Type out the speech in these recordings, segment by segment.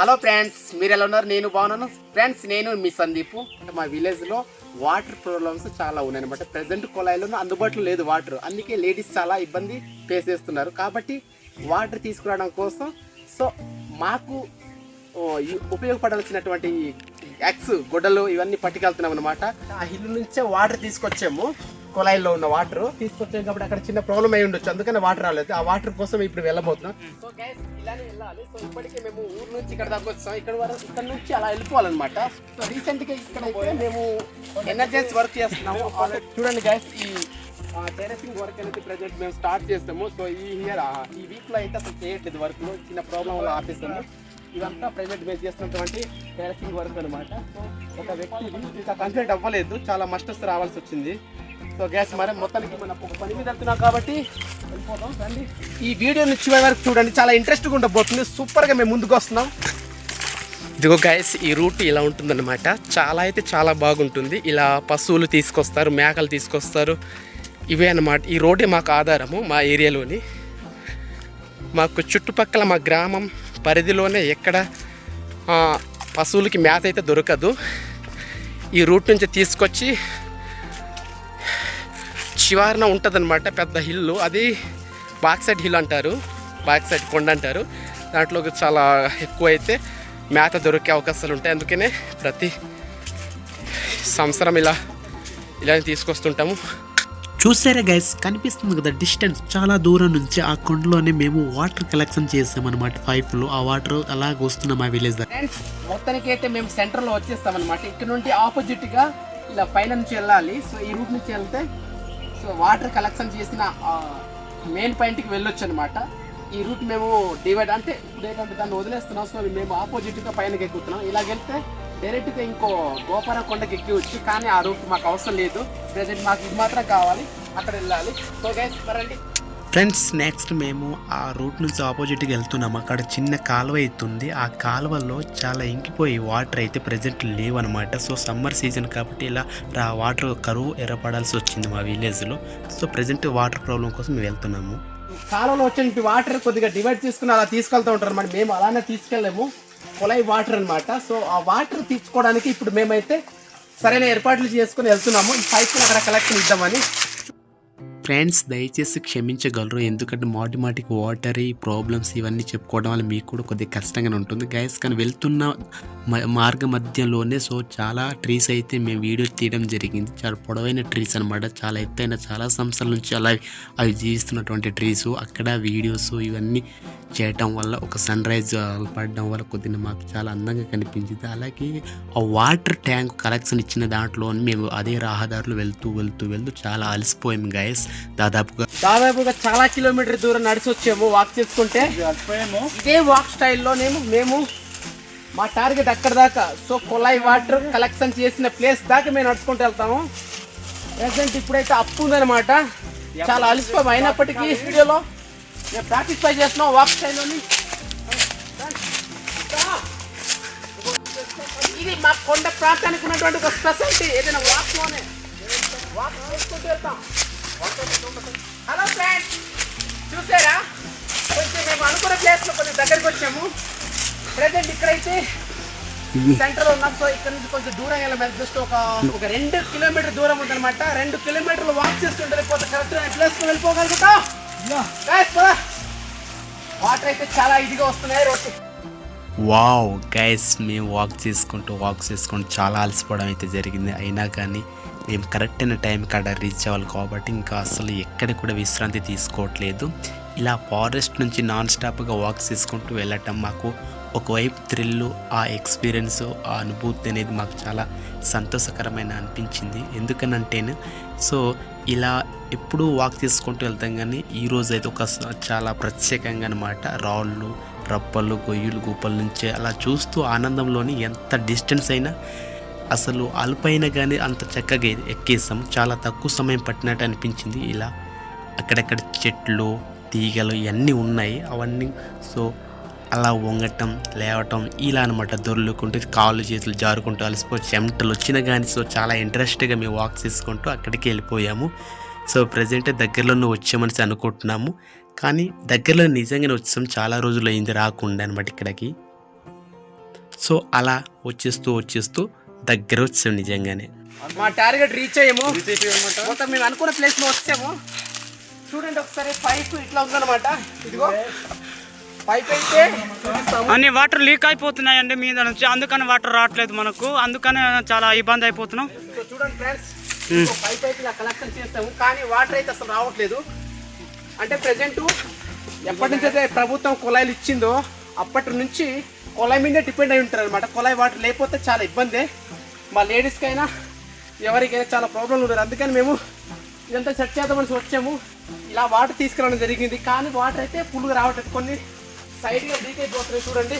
Hello friends మీరు ఎలా ఉన్నారు? నేను బాగున్నాను. ఫ్రెండ్స్ నేను మీ సందీప్. మా విలేజ్లో వాటర్ ప్రాబ్లమ్స్ చాలా ఉన్నాయన్నమాట ప్రజెంట్ ప్రెసెంట్ కుళాయిలో అందుబాటులో లేదు వాటర్ అందుకే లేడీస్ చాలా ఇబ్బంది ఫేస్ చేస్తున్నారు. కాబట్టి వాటర్ తీసుకురావడం కోసం సో మాకు ఉపయోగపడాల్సినటువంటి ఎగ్స్ గుడ్డలు ఇవన్నీ పట్టుకెళ్తున్నాం అనమాట ఆ హిల్ నుంచే వాటర్ తీసుకొచ్చాము. కుళాయిలో ఉన్న వాటర్ తీసుకొచ్చాం కాబట్టి అక్కడ చిన్న ప్రాబ్లం అయి ఉండొచ్చు. అందుకని వాటర్ రాలేదు. ఆ వాటర్ కోసం ఇప్పుడు వెళ్ళబోతున్నాం. సో గైస్ ఇలానే వెళ్ళాలి. సో ఇప్పటికే మేము ఊరు నుంచి ఇక్కడ దాకా వచ్చాం. ఇక్కడ వరకు ఇక్కడ నుంచి అలా వెళ్ళిపోవాలన్నమాట. సో రీసెంట్గా ఇక్కడ మేము ఎనర్జెన్సీ వర్క్ చేస్తున్నాము. చూడండి గైస్ ఈ టెరసింగ్ వర్క్ అనేది ప్రజెంట్ మేము స్టార్ట్ చేస్తాము. సో ఈ ఇయర్ ఈ వీక్లో అయితే అసలు చేయట్లేదు వర్క్ చిన్న ప్రాబ్లం వల్ల ఆపేస్తాము ఇదంతా ప్రైవేట్ బేస్ చేస్తున్నటువంటి టెరసింగ్ వర్క్ అనమాట సో ఒక వ్యక్తి ఇంకా కంప్లీట్ అవ్వలేదు. చాలా మస్టర్స్ రావాల్సి వచ్చింది. సో గ్యాస్ మరి మొత్తానికి మనం ఒక పని మీద వెళ్తున్నాం కాబట్టి వెళ్ళిపోతాం రండి. ఈ వీడియో నుంచి వరకు చూడండి. చాలా ఇంట్రెస్ట్గా ఉండబోతుంది. సూపర్గా మేము ముందుకు వస్తున్నాం. ఇదిగో గైస్ ఈ రూట్ ఇలా ఉంటుందన్నమాట. చాలా అయితే చాలా బాగుంటుంది. ఇలా పశువులు తీసుకొస్తారు మేకలు తీసుకొస్తారు. ఇవే అన్నమాట. ఈ రోడ్డే మాకు ఆధారము మా ఏరియాలోని. మాకు చుట్టుపక్కల మా గ్రామం పరిధిలోనే ఎక్కడ పశువులకి మేత అయితే దొరకదు. ఈ రూట్ నుంచి తీసుకొచ్చి చివారన ఉంటుందన్నమాట పెద్ద హిల్లు. అది బాక్ సైడ్ హిల్ అంటారు. బాక్ సైడ్ కొండ అంటారు. దాంట్లో చాలా ఎక్కువ అయితే మేత దొరికే అవకాశాలు ఉంటాయి. అందుకనే ప్రతి సంవత్సరం ఇలా ఇలా తీసుకొస్తుంటాము. చూసారా గైస్ కనిపిస్తుంది కదా డిస్టెన్స్ చాలా దూరం నుంచి ఆ కొండలోనే మేము వాటర్ కలెక్షన్ చేసామన్నమాట. పైప్లో ఆ వాటర్ అలాగ వస్తున్నాం ఆ విలేజ్ దగ్గర. మొత్తానికి అయితే మేము సెంటర్లో వచ్చేస్తాం అనమాట ఇక్కడ నుండి ఆపోజిట్గా ఇలా పైన నుంచి వెళ్ళాలి. సో ఈ రూట్ నుంచి వెళ్తే సో వాటర్ కలెక్షన్ చేసిన మెయిన్ పాయింట్కి వెళ్ళొచ్చు అనమాట ఈ రూట్ మేము డివైడ్ అంటే ఇప్పుడు ఏంటంటే దాన్ని వదిలేస్తున్నాం. సో మేము ఆపోజిట్గా పైనకి ఎక్కుతున్నాం. ఇలాగెళ్తే డైరెక్ట్గా ఇంకో గోపారం కొండకి ఎక్కివచ్చు కానీ ఆ రూట్ మాకు అవసరం లేదు. ప్రెసెంట్ మాకు ఇది మాత్రం కావాలి. అక్కడ వెళ్ళాలి. సో గైస్ మరండి. ఫ్రెండ్స్ నెక్స్ట్ మేము ఆ రూట్ నుంచి ఆపోజిట్కి వెళ్తున్నాం. అక్కడ చిన్న కాలువ అవుతుంది ఆ కాలువలో చాలా ఇంకిపోయి వాటర్ అయితే ప్రజెంట్ లేవు అనమాట సో సమ్మర్ సీజన్ కాబట్టి ఇలా ఆ వాటర్ కరువు ఎర్రపడాల్సి వచ్చింది మా విలేజ్లో సో ప్రజెంట్ వాటర్ ప్రాబ్లం కోసం మేము వెళ్తున్నాము. కాలంలో వచ్చిన వాటర్ కొద్దిగా డివైడ్ చేసుకుని అలా తీసుకెళ్తూ ఉంటారు అనమాట మేము అలానే తీసుకెళ్ళాము కులాయి వాటర్ అన్నమాట. సో ఆ వాటర్ తీసుకోవడానికి ఇప్పుడు మేమైతే సరైన ఏర్పాట్లు చేసుకుని వెళ్తున్నాము. ఈ పైపులు అక్కడ కలెక్షన్ ఇద్దామని. ఫ్రెండ్స్ దయచేసి క్షమించగలరు. ఎందుకంటే మాటి మాటికి వాటర్ ఈ ప్రాబ్లమ్స్ ఇవన్నీ చెప్పుకోవడం వల్ల మీకు కూడా కొద్దిగా కష్టంగానే ఉంటుంది. గైస్ కానీ వెళ్తున్న మ- మార్గ మధ్యలోనే సో చాలా ట్రీస్ అయితే మేము వీడియో తీయడం జరిగింది. చాలా పొడవైన ట్రీస్ అనమాట చాలా ఎత్తైన చాలా సంవత్సరాల నుంచి అలా అవి జీవిస్తున్నటువంటి ట్రీస్ అక్కడ వీడియోస్ ఇవన్నీ చేయటం వల్ల ఒక సన్ రైజ్ పడడం వల్ల కొద్దిగా మాకు చాలా అందంగా కనిపించింది. అలాగే ఆ వాటర్ ట్యాంక్ కలెక్షన్ ఇచ్చిన దాంట్లో మేము అదే రహదారులు వెళ్తూ వెళ్తూ వెళ్తూ చాలా అలసిపోయాం గైస్ దాదాపుగా దాదాపుగా చాలా కిలోమీటర్ దూరం నడిచి వచ్చాము వాక్ చేసుకుంటే. ఇదే వాక్ స్టైల్లోనేమో మేము మా టార్గెట్ అక్కడ దాకా. సో కొలాయి వాటర్ కలెక్షన్ చేసిన ప్లేస్ దాకా మేము నడుచుకుంటూ వెళ్తాము. ప్రెసెంట్ ఇప్పుడైతే అప్పు ఉందనమాట చాలా అలసిపోయాం అయినప్పటికీ వీడియోలో మేము ప్రాక్టీస్ పై చేస్తున్నాం వాక్ స్టైల్లోని ఇది మా కొండ ప్రాంతానికి ఉన్నటువంటి ఒక స్పెషాలిటీ ఏదైనా వాక్లోనే వాక్ చేసుకుంటూ వెళ్తాం. హలో ఫ్రెండ్స్ చూసారా? కొంచెం మేము అనుకున్న ప్లేస్లో కొంచెం దగ్గరికి వచ్చాము. ప్రెసెంట్ ఇక్కడైతే సెంటర్ ఉన్నాం. సో ఇక్కడ నుంచి కొంచెం దూరం వెళ్ళాం. జస్ట్ ఒక ఒక రెండు కిలోమీటర్ దూరం ఉందన్నమాట. రెండు కిలోమీటర్లు వాక్ చేసుకుంటే వెళ్ళిపోతే కరెక్ట్ ప్లేస్ వెళ్ళిపోగలుగుతాం. వాటర్ అయితే చాలా ఇదిగా వస్తున్నాయి. రోడ్డు వావ్ గైస్ మేము వాక్ చేసుకుంటూ వాక్ చేసుకుంటూ చాలా అలసిపోవడం అయితే జరిగింది. అయినా కానీ మేము కరెక్ట్ అయిన టైం కాడ రీచ్ అవ్వాలి కాబట్టి ఇంకా అసలు ఎక్కడ కూడా విశ్రాంతి తీసుకోవట్లేదు. ఇలా ఫారెస్ట్ నుంచి నాన్ స్టాప్గా వాక్ చేసుకుంటూ వెళ్ళటం మాకు ఒకవైపు థ్రిల్ ఆ ఎక్స్పీరియన్స్ ఆ అనుభూతి అనేది మాకు చాలా సంతోషకరమైన అనిపించింది. ఎందుకనంటేను సో ఇలా ఎప్పుడూ వాక్ చేసుకుంటూ వెళ్తాం కానీ ఈరోజు అయితే ఒక చాలా ప్రత్యేకంగా అనమాట రాళ్ళు రప్పలు గొయ్యలు గుప్పల నుంచి అలా చూస్తూ ఆనందంలోని ఎంత డిస్టెన్స్ అయినా అసలు అల్పైన కానీ అంత చక్కగా ఎక్కేసాం చాలా తక్కువ సమయం పట్టినట్టు అనిపించింది. ఇలా అక్కడక్కడ చెట్లు తీగలు ఇవన్నీ ఉన్నాయి. అవన్నీ సో అలా వంగటం లేవటం ఇలా అనమాట దొర్లుకుంటూ కాళ్ళు చేతులు జారుకుంటూ అలసిపోయి చెమటలు వచ్చినా కానీ సో చాలా ఇంట్రెస్ట్గా మేము వాక్ చేసుకుంటూ అక్కడికి వెళ్ళిపోయాము. సో ప్రజెంట్ దగ్గరలోనే వచ్చామని అనుకుంటున్నాము. కానీ దగ్గరలో నిజంగానే వచ్చాం చాలా రోజులు అయింది రాకుండా అనమాట ఇక్కడికి. సో అలా వచ్చేస్తూ వచ్చేస్తూ దగ్గర వచ్చాం నిజంగానే. మా టార్గెట్ రీచ్ అయ్యాము. మొత్తం మేము అనుకున్న ప్లేస్లో వచ్చాము చూడండి ఒకసారి పైప్ ఇట్లా ఉందన్నమాట. ఇదిగో. పైప్ అయితే. అన్ని వాటర్ లీక్ అయిపోతున్నాయండి మీద నుంచి. అందుకని వాటర్ రావట్లేదు మనకు. అందుకని చాలా ఇబ్బంది అయిపోతున్నాం. చూడండి ఫ్రెండ్స్ పైప్ అయితే కలెక్షన్ చేస్తాము. కానీ వాటర్ అయితే అసలు రావట్లేదు. అంటే ప్రజెంట్ ఎప్పటి నుంచి అయితే ప్రభుత్వం కుళాయిలు ఇచ్చిందో అప్పటి నుంచి కుళాయి మీదే డిపెండ్ అయి ఉంటారు అనమాట కుళాయి వాటర్ లేకపోతే చాలా ఇబ్బంది. మా లేడీస్కైనా ఎవరికైనా చాలా ప్రాబ్లంలు ఉంటారు అందుకని మేము ఇదంతా సెట్ చేద్దామని వచ్చాము. ఇలా వాటర్ తీసుకురావడం జరిగింది. కానీ వాటర్ అయితే ఫుల్గా రావట్లేదు. కొన్ని సైడ్గా లీక్ అయిపోతున్నాయి చూడండి.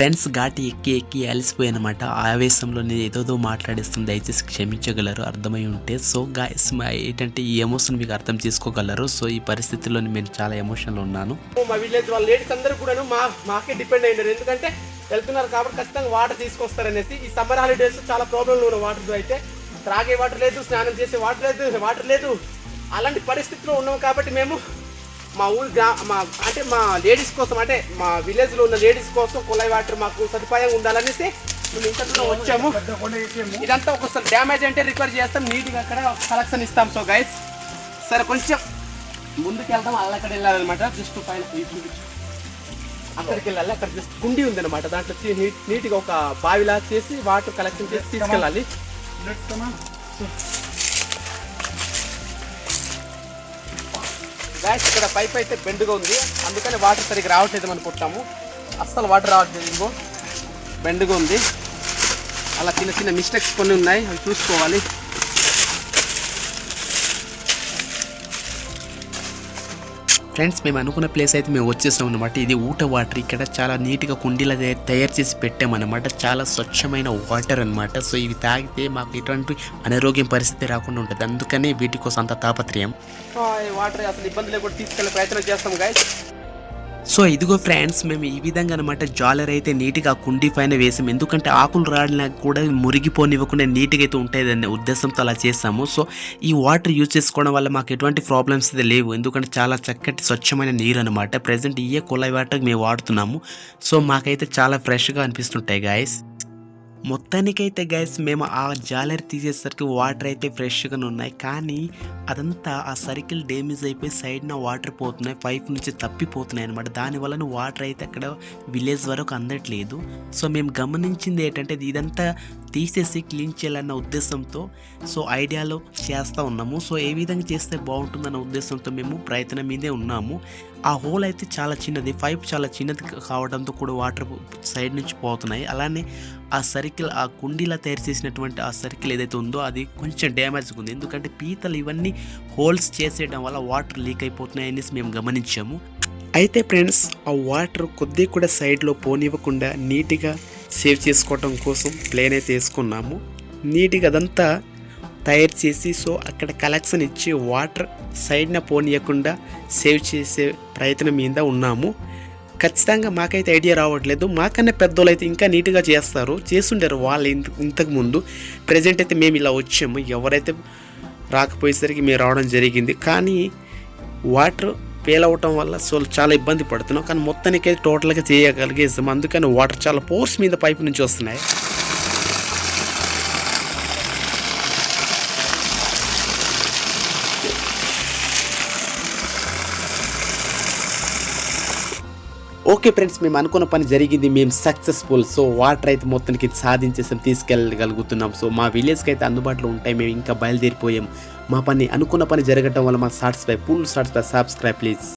ఫ్రెండ్స్ ఘాటి ఎక్కి ఎక్కి అలసిపోయానమాట. ఆవేశంలో నేను ఏదోదో మాట్లాడేస్తుంది దయచేసి క్షమించగలరు అర్థమై ఉంటే. సో గాయస్ ఏంటంటే ఈ ఎమోషన్ మీకు అర్థం చేసుకోగలరు. సో ఈ పరిస్థితిలో నేను చాలా ఎమోషన్లో ఉన్నాను. మా విలేజ్ వాళ్ళ లేడీస్ అందరూ కూడా మా మాకే డిపెండ్ అయినారు. ఎందుకంటే వెళ్తున్నారు కాబట్టి ఖచ్చితంగా వాటర్ తీసుకొస్తారనేసి ఈ సమ్మర్ హాలిడేస్ చాలా ప్రాబ్లంలు ఉన్నాయి వాటర్ అయితే త్రాగే వాటర్ లేదు స్నానం చేసే వాటర్ లేదు వాటర్ లేదు. అలాంటి పరిస్థితిలో ఉన్నాం కాబట్టి మేము మా ఊరి గ్రా మా అంటే మా లేడీస్ కోసం అంటే మా విలేజ్లో ఉన్న లేడీస్ కోసం కుళాయి వాటర్ మాకు సదుపాయం ఉండాలనేసి మేము ఇంతలో వచ్చాము. ఇదంతా ఒకసారి డ్యామేజ్ అంటే రిపేర్ చేస్తాం నీట్గా అక్కడ కలెక్షన్ ఇస్తాం. సో గైస్ సరే కొంచెం ముందుకు వెళ్దాం అలా అక్కడ వెళ్ళాలన్నమాట. జస్ట్ పైన. అక్కడికి వెళ్ళాలి అక్కడ జస్ట్ కుండి ఉంది అనమాట దాంట్లో నీట్ నీట్గా ఒక బావిలా చేసి వాటర్ కలెక్షన్ చేసి తీసుకెళ్ళాలి. గ్యాస్ ఇక్కడ పైప్ అయితే బెండ్గా ఉంది. అందుకని వాటర్ సరిగ్గా రావట్లేదు అనుకుంటాము అస్సలు వాటర్ రావట్లేదు ఇంకో. బెండ్గా ఉంది. అలా చిన్న చిన్న మిస్టేక్స్ కొన్ని ఉన్నాయి. అవి చూసుకోవాలి. ఫ్రెండ్స్ మేము అనుకున్న ప్లేస్ అయితే మేము వచ్చేసాం అనమాట ఇది ఊట వాటర్ ఇక్కడ చాలా నీట్గా కుండీలా తయారు- తయారు చేసి పెట్టామన్నమాట చాలా స్వచ్ఛమైన వాటర్ అన్నమాట. సో ఇవి తాగితే మాకు ఎటువంటి అనారోగ్యం పరిస్థితి రాకుండా ఉంటుంది. అందుకనే వీటి కోసం అంత తాపత్రయం. సో వాటర్ అసలు ఇబ్బంది లేకుండా తీసుకెళ్ళే ప్రయత్నం చేస్తాం గాయస్ సో ఇదిగో ఫ్రెండ్స్ మేము ఈ విధంగా అనమాట జాలర్ అయితే నీట్గా కుండీ పైన వేసాం. ఎందుకంటే ఆకులు రాడినా కూడా మురిగిపోనివ్వకుండా నీట్గా అయితే ఉంటుంది ఉద్దేశంతో అలా చేసాము. సో ఈ వాటర్ యూజ్ చేసుకోవడం వల్ల మాకు ఎటువంటి ప్రాబ్లమ్స్ అయితే లేవు. ఎందుకంటే చాలా చక్కటి స్వచ్ఛమైన నీరు అనమాట ప్రజెంట్ ఇయే కుళాయి వాటర్ మేము వాడుతున్నాము. సో మాకైతే చాలా ఫ్రెష్గా అనిపిస్తుంటాయి గాయస్. మొత్తానికైతే గైస్ మేము ఆ జాలర్ తీసేసరికి వాటర్ అయితే ఫ్రెష్గానే ఉన్నాయి. కానీ అదంతా ఆ సర్కిల్ డ్యామేజ్ అయిపోయి సైడ్న వాటర్ పోతున్నాయి పైప్ నుంచి తప్పిపోతున్నాయి అనమాట దానివల్ల వాటర్ అయితే అక్కడ విలేజ్ వరకు అందట్లేదు. సో మేము గమనించింది ఏంటంటే ఇదంతా తీసేసి క్లీన్ చేయాలన్న ఉద్దేశంతో సో ఐడియాలో చేస్తూ ఉన్నాము. సో ఏ విధంగా చేస్తే బాగుంటుందన్న ఉద్దేశంతో మేము ప్రయత్నం మీదే ఉన్నాము. ఆ హోల్ అయితే చాలా చిన్నది పైప్ చాలా చిన్నది కావడంతో కూడా వాటర్ సైడ్ నుంచి పోతున్నాయి. అలానే ఆ సర్కిల్ ఆ కుండీలా తయారు చేసినటువంటి ఆ సర్కిల్ ఏదైతే ఉందో అది కొంచెం డ్యామేజ్గా ఉంది. ఎందుకంటే పీతలు ఇవన్నీ హోల్స్ చేసేయడం వల్ల వాటర్ లీక్ అయిపోతున్నాయి అనేసి మేము గమనించాము. అయితే ఫ్రెండ్స్ ఆ వాటర్ కొద్దిగా కూడా సైడ్లో పోనివ్వకుండా నీట్గా సేవ్ చేసుకోవడం కోసం ప్లేన్ అయితే వేసుకున్నాము. నీట్గా అదంతా తయారు చేసి సో అక్కడ కలెక్షన్ ఇచ్చి వాటర్ సైడ్న పోనీయకుండా సేవ్ చేసే ప్రయత్నం మీద ఉన్నాము. ఖచ్చితంగా మాకైతే ఐడియా రావట్లేదు. మాకన్నా పెద్దోళ్ళు అయితే ఇంకా నీట్గా చేస్తారు. చేస్తుంటారు వాళ్ళు ఇంత ఇంతకు ముందు. ప్రజెంట్ అయితే మేము ఇలా వచ్చాము. ఎవరైతే రాకపోయేసరికి మేము రావడం జరిగింది. కానీ వాటర్ ఫెయిల్ అవటం వల్ల సో చాలా ఇబ్బంది పడుతున్నాం. కానీ మొత్తానికి టోటల్గా చేయగలిగేసాం. అందుకని వాటర్ చాలా పోర్స్ మీద పైపు నుంచి వస్తున్నాయి. ఓకే ఫ్రెండ్స్ మేము అనుకున్న పని జరిగింది మేము సక్సెస్ఫుల్ సో వాటర్ అయితే మొత్తానికి సాధించేసాం తీసుకెళ్ళగలుగుతున్నాం. సో మా విలేజ్కి అయితే అందుబాటులో ఉంటాయి మేము ఇంకా బయలుదేరిపోయాం. మా పని అనుకున్న పని జరగటం వల్ల మా satisfy full satisfy subscribe please